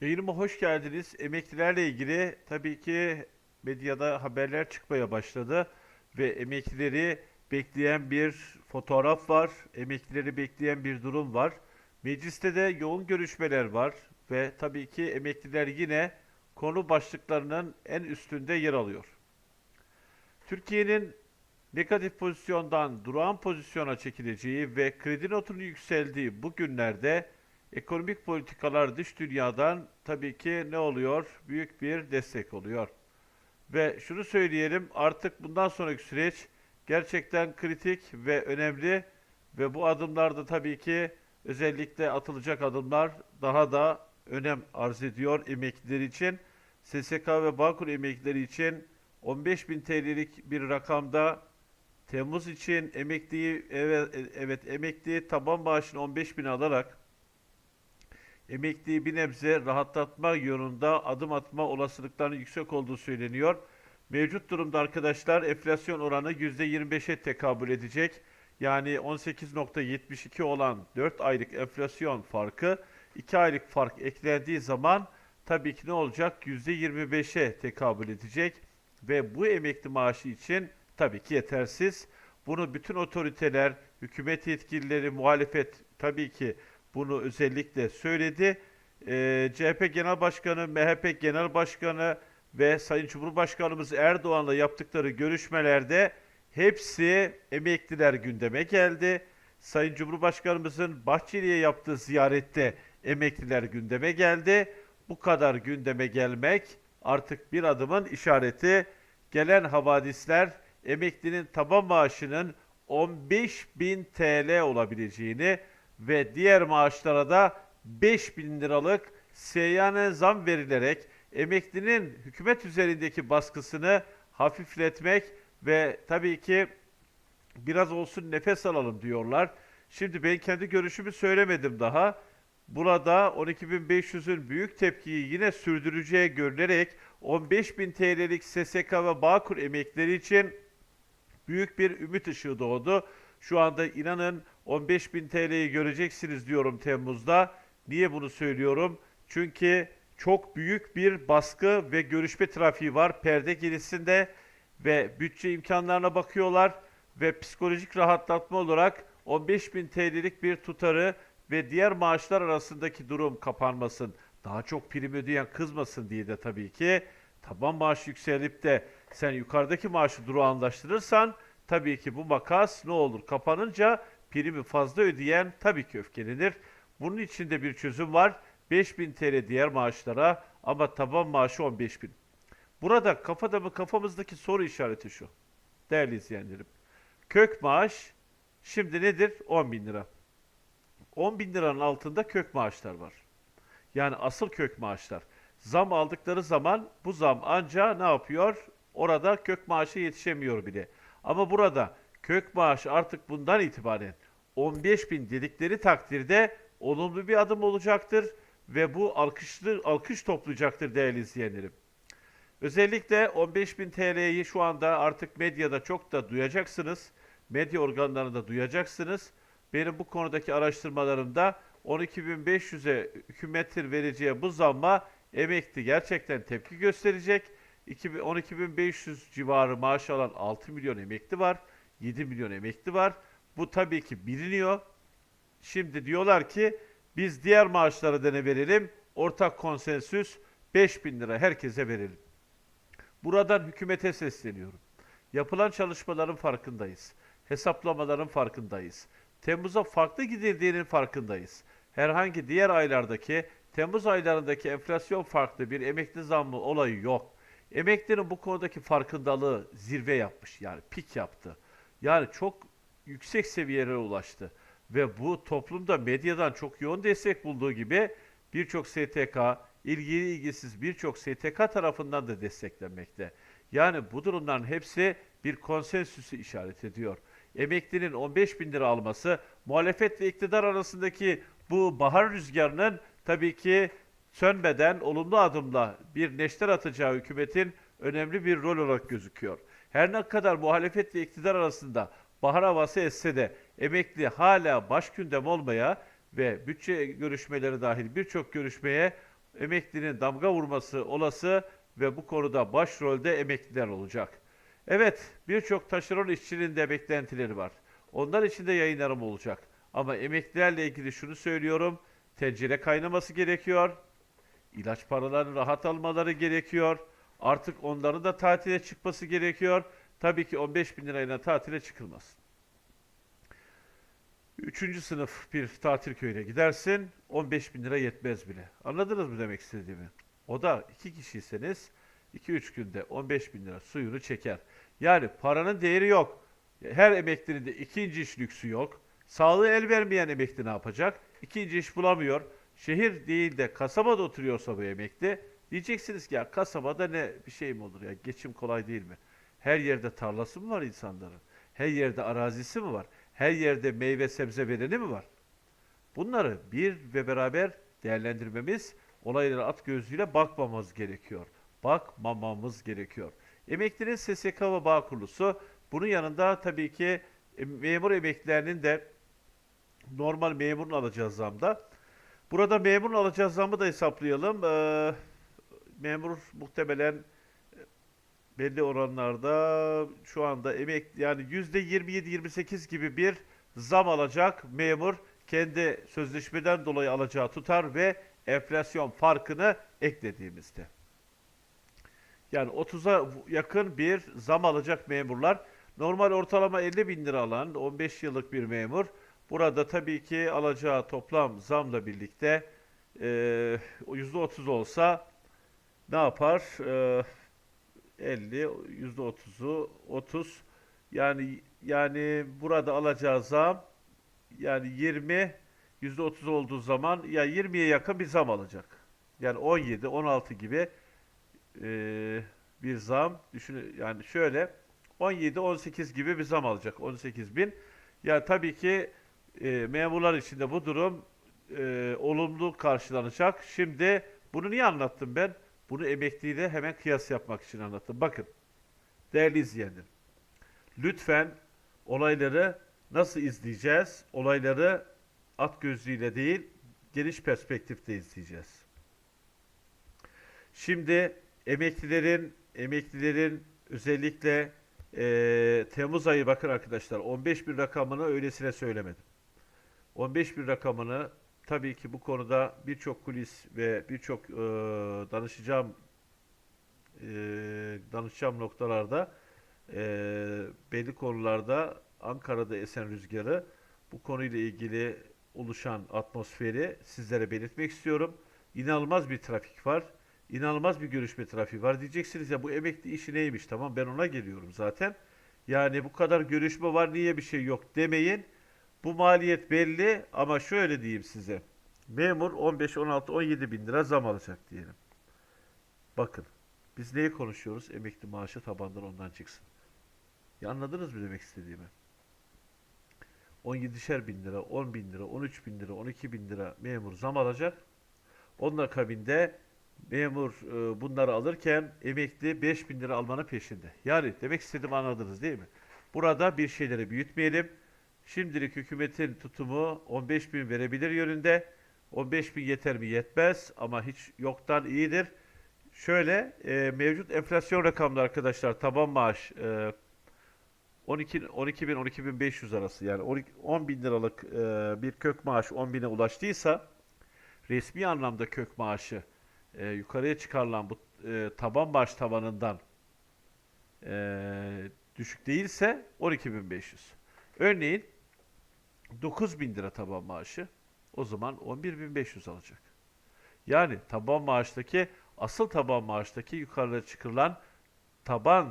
Yayınıma hoş geldiniz. Emeklilerle ilgili tabii ki medyada haberler çıkmaya başladı ve emeklileri bekleyen bir fotoğraf var, emeklileri bekleyen bir durum var. Mecliste de yoğun görüşmeler var ve tabii ki emekliler yine konu başlıklarının en üstünde yer alıyor. Türkiye'nin negatif pozisyondan durağan pozisyona çekileceği ve kredi notunun yükseldiği bu günlerde ekonomik politikalar dış dünyadan tabii ki ne oluyor? Büyük bir destek oluyor. Ve şunu söyleyelim artık bundan sonraki süreç gerçekten kritik ve önemli ve bu adımlarda tabii ki özellikle atılacak adımlar daha da önem arz ediyor emekliler için. SSK ve Bağkur emeklileri için 15.000 TL'lik bir rakamda Temmuz için emekliyi evet, evet emekli taban maaşını 15.000 alarak emekliyi bir nebze rahatlatma yönünde adım atma olasılıklarının yüksek olduğu söyleniyor. Mevcut durumda arkadaşlar enflasyon oranı %25'e tekabül edecek. Yani 18.72 olan 4 aylık enflasyon farkı 2 aylık fark eklendiği zaman tabii ki ne olacak? %25'e tekabül edecek ve bu emekli maaşı için tabii ki yetersiz. Bunu bütün otoriteler, hükümet yetkilileri, muhalefet tabii ki bunu özellikle söyledi. Ee, CHP Genel Başkanı, MHP Genel Başkanı ve Sayın Cumhurbaşkanımız Erdoğan'la yaptıkları görüşmelerde hepsi emekliler gündeme geldi. Sayın Cumhurbaşkanımızın Bahçeli'ye yaptığı ziyarette emekliler gündeme geldi. Bu kadar gündeme gelmek artık bir adımın işareti. Gelen havadisler emeklinin taban maaşının 15.000 TL olabileceğini ve diğer maaşlara da 5000 liralık seyyanen zam verilerek emeklinin hükümet üzerindeki baskısını hafifletmek ve tabii ki biraz olsun nefes alalım diyorlar. Şimdi ben kendi görüşümü söylemedim daha. Burada 12.500'ün büyük tepkiyi yine sürdüreceği görülerek 15.000 TL'lik SSK ve Bağkur emekleri için büyük bir ümit ışığı doğdu. Şu anda inanın 15.000 TL'yi göreceksiniz diyorum Temmuz'da. Niye bunu söylüyorum? Çünkü çok büyük bir baskı ve görüşme trafiği var perde gerisinde ve bütçe imkanlarına bakıyorlar ve psikolojik rahatlatma olarak 15.000 TL'lik bir tutarı ve diğer maaşlar arasındaki durum kapanmasın, daha çok prim ödeyen kızmasın diye de tabii ki taban maaş yükselip de sen yukarıdaki maaşı durağanlaştırırsan tabii ki bu makas ne olur? Kapanınca primi fazla ödeyen tabii ki öfkelenir. Bunun için de bir çözüm var. 5000 TL diğer maaşlara ama taban maaşı 15000. Burada kafada mı kafamızdaki soru işareti şu. Değerli izleyenlerim. Kök maaş şimdi nedir? 10 bin lira. 10 bin liranın altında kök maaşlar var. Yani asıl kök maaşlar. Zam aldıkları zaman bu zam anca ne yapıyor? Orada kök maaşı yetişemiyor bile. Ama burada kök maaş artık bundan itibaren 15 bin dedikleri takdirde olumlu bir adım olacaktır ve bu alkışlı, alkış toplayacaktır değerli izleyenlerim. Özellikle 15.000 TL'yi şu anda artık medyada çok da duyacaksınız. Medya organlarında duyacaksınız. Benim bu konudaki araştırmalarımda 12.500'e hükümetin vereceği bu zamma emekli gerçekten tepki gösterecek. 2000 12.500 civarı maaş alan 6 milyon emekli var. 7 milyon emekli var. Bu tabii ki biliniyor. Şimdi diyorlar ki biz diğer maaşlara da ne verelim? Ortak konsensüs 5000 lira herkese verelim. Buradan hükümete sesleniyorum. Yapılan çalışmaların farkındayız. Hesaplamaların farkındayız. Temmuz'a farklı gidildiğinin farkındayız. Herhangi diğer aylardaki Temmuz aylarındaki enflasyon farklı bir emekli zammı olayı yok. Emeklinin bu konudaki farkındalığı zirve yapmış yani pik yaptı. Yani çok yüksek seviyelere ulaştı. Ve bu toplumda medyadan çok yoğun destek bulduğu gibi birçok STK, ilgili ilgisiz birçok STK tarafından da desteklenmekte. Yani bu durumların hepsi bir konsensüsü işaret ediyor. Emeklinin 15 bin lira alması, muhalefet ve iktidar arasındaki bu bahar rüzgarının tabii ki sönmeden olumlu adımla bir neşter atacağı hükümetin önemli bir rol olarak gözüküyor. Her ne kadar muhalefet ve iktidar arasında bahar havası esse de emekli hala baş gündem olmaya ve bütçe görüşmeleri dahil birçok görüşmeye emeklinin damga vurması olası ve bu konuda başrolde emekliler olacak. Evet, birçok taşeron işçinin de beklentileri var. Onlar için de yayınlarım olacak. Ama emeklilerle ilgili şunu söylüyorum. Tencere kaynaması gerekiyor. İlaç paralarını rahat almaları gerekiyor. Artık onların da tatile çıkması gerekiyor. Tabii ki 15 bin lirayla tatile çıkılmaz. Üçüncü sınıf bir tatil köyüne gidersin, 15 bin lira yetmez bile. Anladınız mı demek istediğimi? O da iki kişiyseniz 2-3 günde 15 bin lira suyunu çeker. Yani paranın değeri yok. Her emeklinin de ikinci iş lüksü yok. Sağlığı el vermeyen emekli ne yapacak? İkinci iş bulamıyor. Şehir değil de kasabada oturuyorsa bu emekli diyeceksiniz ki ya kasabada ne bir şey mi olur ya geçim kolay değil mi? Her yerde tarlası mı var insanların? Her yerde arazisi mi var? Her yerde meyve sebze vereni mi var? Bunları bir ve beraber değerlendirmemiz, olaylara at gözüyle bakmamamız gerekiyor. Bakmamamız gerekiyor. Emeklinin SSK ve bağ kurulusu, bunun yanında tabii ki e, memur emeklilerinin de normal memurun alacağı zamda. Burada memurun alacağı zammı da hesaplayalım. Ee, memur muhtemelen e, belli oranlarda şu anda emek yani yüzde 27-28 gibi bir zam alacak memur kendi sözleşmeden dolayı alacağı tutar ve enflasyon farkını eklediğimizde. Yani 30'a yakın bir zam alacak memurlar. Normal ortalama 50 bin lira alan 15 yıllık bir memur. Burada tabii ki alacağı toplam zamla birlikte eee %30 olsa ne yapar? Eee 50, %30'u 30. Yani yani burada alacağı zam yani 20 %30 olduğu zaman ya 20'ye yakın bir zam alacak. Yani 17, 16 gibi eee, bir zam düşün yani şöyle 17, 18 gibi bir zam alacak. 18 bin. Ya tabii ki e, memurlar için de bu durum e, olumlu karşılanacak. Şimdi bunu niye anlattım ben? Bunu emekliyle hemen kıyas yapmak için anlattım. Bakın değerli izleyenler. Lütfen olayları nasıl izleyeceğiz? Olayları at gözlüğüyle değil, geniş perspektifte izleyeceğiz. Şimdi emeklilerin emeklilerin özellikle eee, Temmuz ayı bakın arkadaşlar 15 bin rakamını öylesine söylemedim. 15 bin rakamını tabii ki bu konuda birçok kulis ve birçok eee, danışacağım eee, danışacağım noktalarda eee, belli konularda Ankara'da esen rüzgarı bu konuyla ilgili oluşan atmosferi sizlere belirtmek istiyorum. İnanılmaz bir trafik var. İnanılmaz bir görüşme trafiği var. Diyeceksiniz ya bu emekli işi neymiş? Tamam ben ona geliyorum zaten. Yani bu kadar görüşme var niye bir şey yok demeyin. Bu maliyet belli ama şöyle diyeyim size. Memur 15, 16, 17 bin lira zam alacak diyelim. Bakın biz neyi konuşuyoruz? Emekli maaşı tabandan ondan çıksın. Ya anladınız mı demek istediğimi? 17'şer bin lira, 10 bin lira, 13 bin lira, 12 bin lira memur zam alacak. Onun akabinde memur e, bunları alırken emekli 5 bin lira almanın peşinde. Yani demek istediğimi anladınız değil mi? Burada bir şeyleri büyütmeyelim. Şimdilik hükümetin tutumu 15 bin verebilir yönünde. 15 bin yeter mi? Yetmez ama hiç yoktan iyidir. Şöyle e, mevcut enflasyon rakamları arkadaşlar taban maaş e, 12 12 bin 12 bin 500 arası yani 12 10 bin liralık e, bir kök maaş 10 bine ulaştıysa resmi anlamda kök maaşı e, yukarıya çıkarılan bu e, taban maaş tavanından e, düşük değilse 12.500. Örneğin 9.000 lira taban maaşı o zaman 11.500 alacak. Yani taban maaştaki asıl taban maaştaki yukarıya çıkarılan taban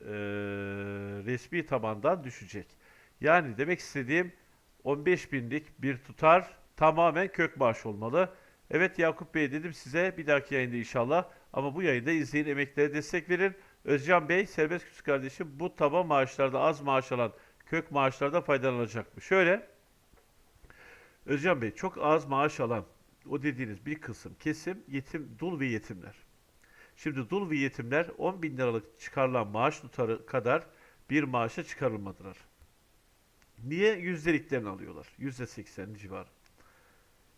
e, resmi tabandan düşecek. Yani demek istediğim 15 binlik bir tutar tamamen kök maaş olmalı. Evet Yakup Bey dedim size bir dahaki yayında inşallah ama bu yayında izleyin emeklilere destek verin. Özcan Bey serbest küçük kardeşim bu taban maaşlarda az maaş alan kök maaşlarda faydalanacak mı? Şöyle Özcan Bey çok az maaş alan o dediğiniz bir kısım kesim yetim dul ve yetimler. Şimdi dul ve yetimler 10 bin liralık çıkarılan maaş tutarı kadar bir maaşa çıkarılmadılar. Niye? Yüzdeliklerini alıyorlar. Yüzde seksen civarı.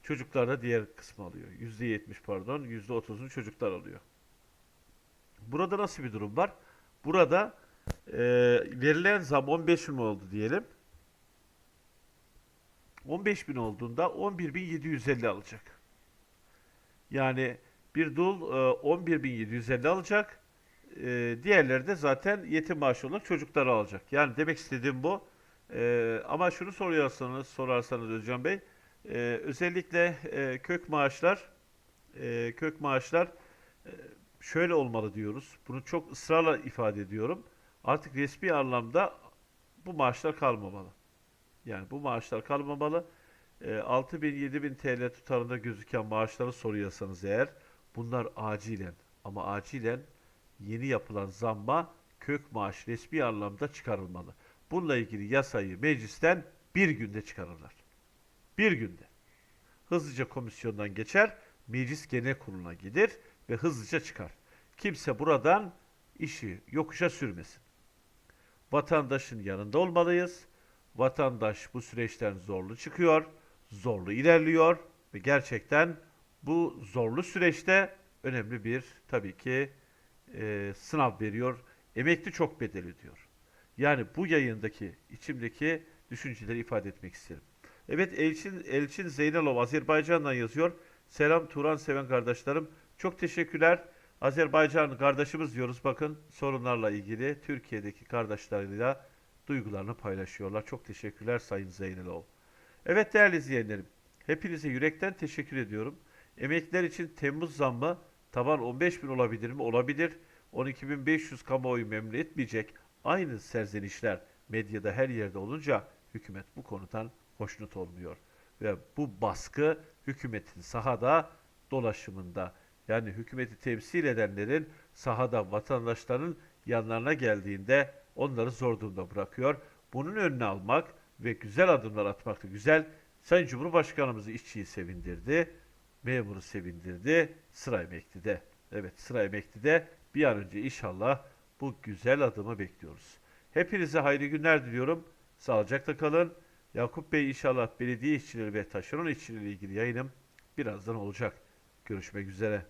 Çocuklar da diğer kısmı alıyor. %70 pardon, %30'unu çocuklar alıyor. Burada nasıl bir durum var? Burada e, verilen zam 15 bin oldu diyelim. 15 bin olduğunda 11.750 alacak. Yani bir dul e, 11.750 alacak. E, diğerleri de zaten yetim maaşı olarak çocukları alacak. Yani demek istediğim bu. E, ama şunu soruyorsanız, sorarsanız Özcan Bey, e, özellikle e, kök maaşlar, e, kök maaşlar e, şöyle olmalı diyoruz. Bunu çok ısrarla ifade ediyorum. Artık resmi anlamda bu maaşlar kalmamalı. Yani bu maaşlar kalmamalı. E, 6 bin 7 bin TL tutarında gözüken maaşları soruyorsanız eğer bunlar acilen ama acilen yeni yapılan zamma kök maaş resmi anlamda çıkarılmalı. Bununla ilgili yasayı meclisten bir günde çıkarırlar. Bir günde. Hızlıca komisyondan geçer, meclis genel kuruluna gider ve hızlıca çıkar. Kimse buradan işi yokuşa sürmesin. Vatandaşın yanında olmalıyız. Vatandaş bu süreçten zorlu çıkıyor, zorlu ilerliyor ve gerçekten bu zorlu süreçte önemli bir tabii ki e, sınav veriyor. Emekli çok bedel ödüyor. Yani bu yayındaki içimdeki düşünceleri ifade etmek isterim. Evet Elçin, Elçin Zeynalov Azerbaycan'dan yazıyor. Selam Turan seven kardeşlerim. Çok teşekkürler. Azerbaycan kardeşimiz diyoruz. Bakın sorunlarla ilgili Türkiye'deki kardeşleriyle duygularını paylaşıyorlar. Çok teşekkürler Sayın Zeynalov. Evet değerli izleyenlerim. Hepinize yürekten teşekkür ediyorum. Emekliler için Temmuz zammı taban 15 bin olabilir mi? Olabilir. 12.500 kamuoyu memnun etmeyecek. Aynı serzenişler medyada her yerde olunca hükümet bu konudan hoşnut olmuyor. Ve bu baskı hükümetin sahada dolaşımında yani hükümeti temsil edenlerin sahada vatandaşların yanlarına geldiğinde onları zor durumda bırakıyor. Bunun önüne almak ve güzel adımlar atmak da güzel. Sayın Cumhurbaşkanımız işçiyi sevindirdi, memuru sevindirdi, sıra emeklide. Evet sıra emeklide bir an önce inşallah bu güzel adımı bekliyoruz. Hepinize hayırlı günler diliyorum. Sağlıcakla kalın. Yakup Bey inşallah belediye işçileri ve taşeron işçileri ile ilgili yayınım birazdan olacak. Görüşmek üzere.